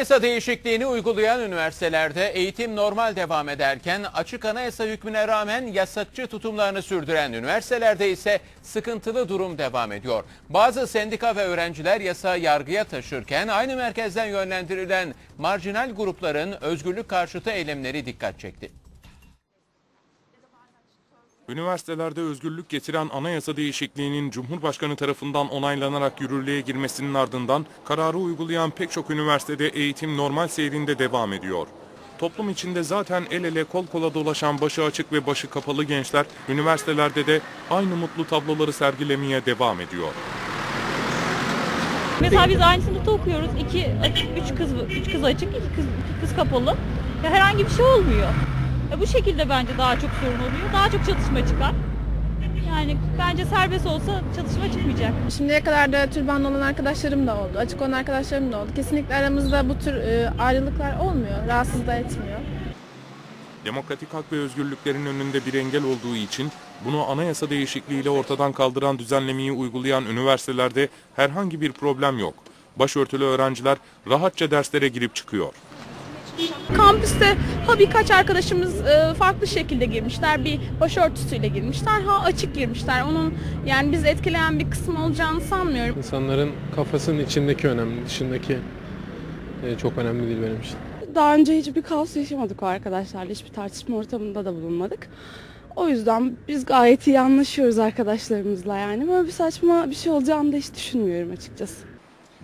Anayasa değişikliğini uygulayan üniversitelerde eğitim normal devam ederken açık anayasa hükmüne rağmen yasakçı tutumlarını sürdüren üniversitelerde ise sıkıntılı durum devam ediyor. Bazı sendika ve öğrenciler yasağı yargıya taşırken aynı merkezden yönlendirilen marjinal grupların özgürlük karşıtı eylemleri dikkat çekti. Üniversitelerde özgürlük getiren anayasa değişikliğinin Cumhurbaşkanı tarafından onaylanarak yürürlüğe girmesinin ardından kararı uygulayan pek çok üniversitede eğitim normal seyrinde devam ediyor. Toplum içinde zaten el ele kol kola dolaşan başı açık ve başı kapalı gençler üniversitelerde de aynı mutlu tabloları sergilemeye devam ediyor. Mesela biz aynı sınıfta okuyoruz. İki üç kız, üç kız açık, iki kız, iki kız kapalı. Ya herhangi bir şey olmuyor. Ya bu şekilde bence daha çok sorun oluyor. Daha çok çatışma çıkar. Yani bence serbest olsa çatışma çıkmayacak. Şimdiye kadar da türbanlı olan arkadaşlarım da oldu. Açık olan arkadaşlarım da oldu. Kesinlikle aramızda bu tür e, ayrılıklar olmuyor. Rahatsız da etmiyor. Demokratik hak ve özgürlüklerin önünde bir engel olduğu için bunu anayasa değişikliğiyle ortadan kaldıran düzenlemeyi uygulayan üniversitelerde herhangi bir problem yok. Başörtülü öğrenciler rahatça derslere girip çıkıyor. Kampüste ha birkaç arkadaşımız e, farklı şekilde girmişler. Bir başörtüsüyle girmişler. Ha açık girmişler. Onun yani bizi etkileyen bir kısım olacağını sanmıyorum. İnsanların kafasının içindeki önemli, dışındaki e, çok önemli değil benim için. Daha önce hiçbir kaos yaşamadık o arkadaşlarla. Hiçbir tartışma ortamında da bulunmadık. O yüzden biz gayet iyi anlaşıyoruz arkadaşlarımızla yani. Böyle bir saçma bir şey olacağını da hiç düşünmüyorum açıkçası.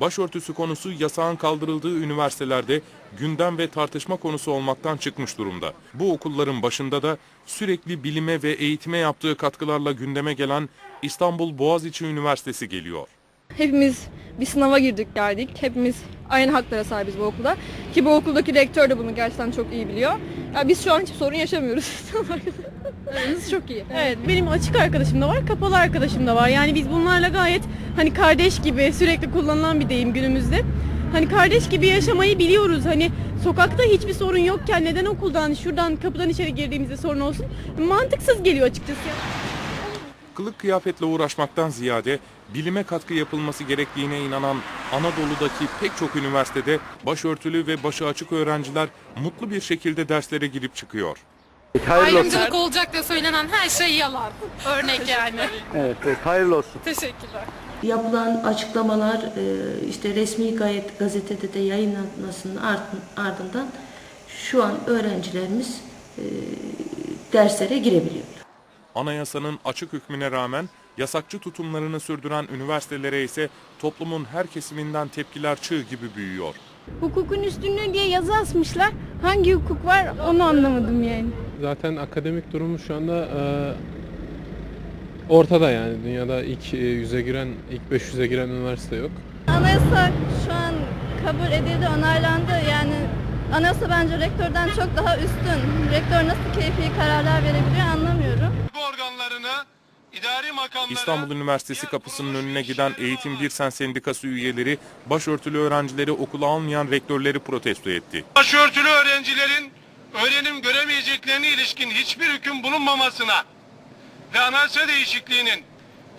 Başörtüsü konusu yasağın kaldırıldığı üniversitelerde gündem ve tartışma konusu olmaktan çıkmış durumda. Bu okulların başında da sürekli bilime ve eğitime yaptığı katkılarla gündeme gelen İstanbul Boğaziçi Üniversitesi geliyor. Hepimiz bir sınava girdik geldik. Hepimiz aynı haklara sahibiz bu okulda. Ki bu okuldaki rektör de bunu gerçekten çok iyi biliyor. Ya biz şu an hiçbir sorun yaşamıyoruz. Aramız çok iyi. Evet benim açık arkadaşım da var, kapalı arkadaşım da var. Yani biz bunlarla gayet hani kardeş gibi sürekli kullanılan bir deyim günümüzde. Hani kardeş gibi yaşamayı biliyoruz. Hani sokakta hiçbir sorun yokken neden okuldan şuradan kapıdan içeri girdiğimizde sorun olsun? Mantıksız geliyor açıkçası. Kılık kıyafetle uğraşmaktan ziyade bilime katkı yapılması gerektiğine inanan Anadolu'daki pek çok üniversitede başörtülü ve başı açık öğrenciler mutlu bir şekilde derslere girip çıkıyor. Ayrımcılık olacak diye söylenen her şey yalan. Örnek yani. Evet, evet hayırlı olsun. Teşekkürler. Yapılan açıklamalar e, işte resmi gayet gazetede de yayınlanmasının ardın- ardından şu an öğrencilerimiz e, derslere girebiliyorlar. Anayasanın açık hükmüne rağmen yasakçı tutumlarını sürdüren üniversitelere ise toplumun her kesiminden tepkiler çığ gibi büyüyor. Hukukun üstünlüğü diye yazı asmışlar. Hangi hukuk var onu anlamadım yani. Zaten akademik durumu şu anda e, ortada yani. Dünyada ilk e, yüze giren, ilk 500'e giren üniversite yok. Anayasa şu an kabul edildi, onaylandı. Yani anayasa bence rektörden çok daha üstün. Rektör nasıl keyfi kararlar verebiliyor anlamıyorum. Organlarını. İstanbul Üniversitesi kapısının önüne giden Eğitim Birsen Sendikası üyeleri başörtülü öğrencileri okula almayan rektörleri protesto etti. Başörtülü öğrencilerin öğrenim göremeyeceklerine ilişkin hiçbir hüküm bulunmamasına ve anayasa değişikliğinin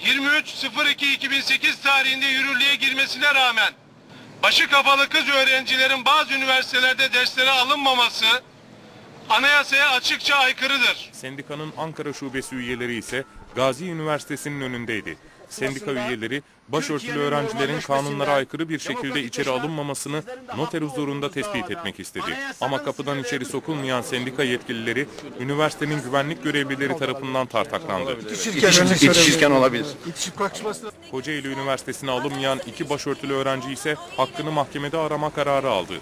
23.02.2008 tarihinde yürürlüğe girmesine rağmen başı kapalı kız öğrencilerin bazı üniversitelerde derslere alınmaması anayasaya açıkça aykırıdır. Sendikanın Ankara Şubesi üyeleri ise Gazi Üniversitesi'nin önündeydi. Sendika üyeleri başörtülü öğrencilerin kanunlara aykırı bir şekilde içeri alınmamasını noter huzurunda tespit etmek istedi. Ama kapıdan içeri sokulmayan sendika yetkilileri üniversitenin güvenlik görevlileri tarafından tartaklandı. İtişirken olabilir. Kocaeli Üniversitesi'ne alınmayan iki başörtülü öğrenci ise hakkını mahkemede arama kararı aldı.